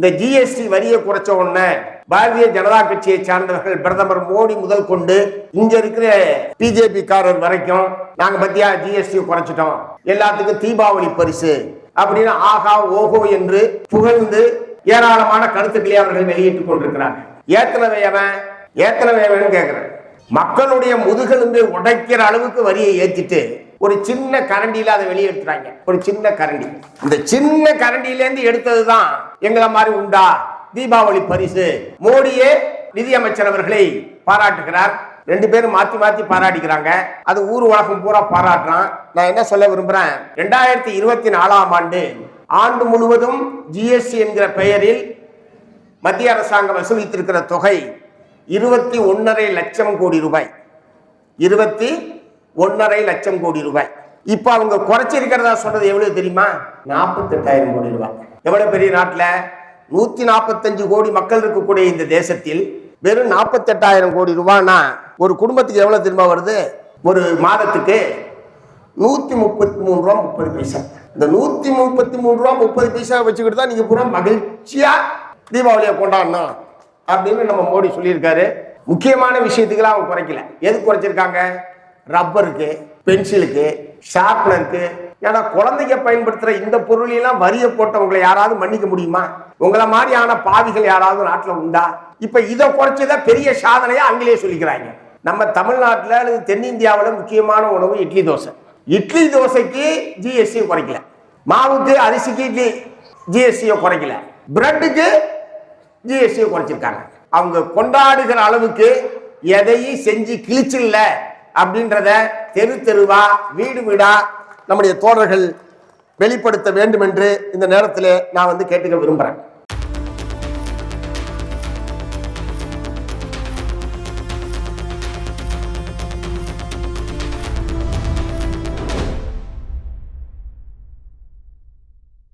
இந்த ஜிஎஸ்டி வரியை குறைச்ச உடனே பாரதிய ஜனதா கட்சியை சார்ந்தவர்கள் பிரதமர் மோடி முதல் கொண்டு இங்க இருக்கிற பிஜேபி காரர் வரைக்கும் நாங்க பத்தியா ஜிஎஸ்டி குறைச்சிட்டோம். எல்லாத்துக்கும் தீபாவளி பரிசு அப்படின்னு ஆகா ஓஹோ என்று புகழ்ந்து ஏராளமான கருத்துக்களை அவர்கள் வெளியிட்டுக் கொண்டிருக்கிறார்கள் ஏத்தனவே அவன் ஏத்தனவே அவன் கேட்கிறேன் மக்களுடைய முதுகெலும்பை உடைக்கிற அளவுக்கு வரியை ஏற்றிட்டு ஒரு சின்ன கரண்டியில அதை வெளியே எடுத்துறாங்க ஒரு சின்ன கரண்டி. இந்த சின்ன கரண்டியிலேருந்து எடுத்தது தான் எங்களை மாதிரி உண்டா? தீபாவளி பரிசு. மோடியே நிதியமைச்சர் அவர்களை பாராட்டுகிறார். ரெண்டு பேரும் மாத்தி மாத்தி பாராட்டிக்கிறாங்க. அது ஊர் உலகம் பூரா பாராட்டுறான். நான் என்ன சொல்ல விரும்புறேன்? ரெண்டாயிரத்தி இருபத்தி நாலாம் ஆண்டு ஆண்டு முழுவதும் ஜிஎஸ்டி என்கிற பெயரில் மத்திய அரசாங்கம் வசூலித்திருக்கிற தொகை இருபத்தி ஒன்னரை லட்சம் கோடி ரூபாய். இருபத்தி ஒன்னரை லட்சம் கோடி ரூபாய். இப்ப அவங்க குறைச்சிருக்கிறதா சொல்றது எவ்வளவு தெரியுமா? நாற்பத்தெட்டாயிரம் கோடி ரூபாய். எவ்வளோ பெரிய நாட்டில்? நூற்றி நாற்பத்தஞ்சு கோடி மக்கள் இருக்கக்கூடிய இந்த தேசத்தில் வெறும் நாற்பத்தெட்டாயிரம் கோடி ரூபான்னா ஒரு குடும்பத்துக்கு எவ்வளோ திரும்ப வருது? ஒரு மாதத்துக்கு நூற்றி முப்பத்தி மூணு ரூபா முப்பது பைசா. இந்த நூற்றி முப்பத்தி மூணு ரூபா முப்பது பைசா வச்சுக்கிட்டு தான் நீங்கள் பூரா மகிழ்ச்சியாக தீபாவளியை கொண்டாடணும் அப்படின்னு நம்ம மோடி சொல்லியிருக்காரு. முக்கியமான விஷயத்துக்கெல்லாம் அவங்க குறைக்கல. எது குறைச்சிருக்காங்க? ரப்பருக்கு பென்சிலுக்கு ஷார்ப்னருக்கு ஏன்னா குழந்தைங்க பயன்படுத்துகிற இந்த பொருளையெல்லாம் வரியை போட்டவங்களை யாராவது மன்னிக்க முடியுமா? உங்களை மாதிரியான பாவிகள் யாராவது நாட்டில் உண்டா? இப்போ இதை குறைச்சதா பெரிய சாதனையாக அங்கேயே சொல்லிக்கிறாங்க. நம்ம தமிழ்நாட்டில் அல்லது தென்னிந்தியாவில் முக்கியமான உணவு இட்லி தோசை. இட்லி தோசைக்கு ஜிஎஸ்டி குறைக்கல. மாவுக்கு அரிசிக்கு இட்லி ஜிஎஸ்டியை குறைக்கல. பிரெட்டுக்கு ஜிஎஸ்டியை குறைச்சிருக்காங்க. அவங்க கொண்டாடுகிற அளவுக்கு எதையும் செஞ்சு கிழிச்சில்ல அப்படின்றத தெரு தெருவா வீடு வீடா நம்முடைய தோழர்கள் வெளிப்படுத்த வேண்டும் என்று இந்த நேரத்தில் நான் வந்து கேட்டுக்க விரும்புகிறேன்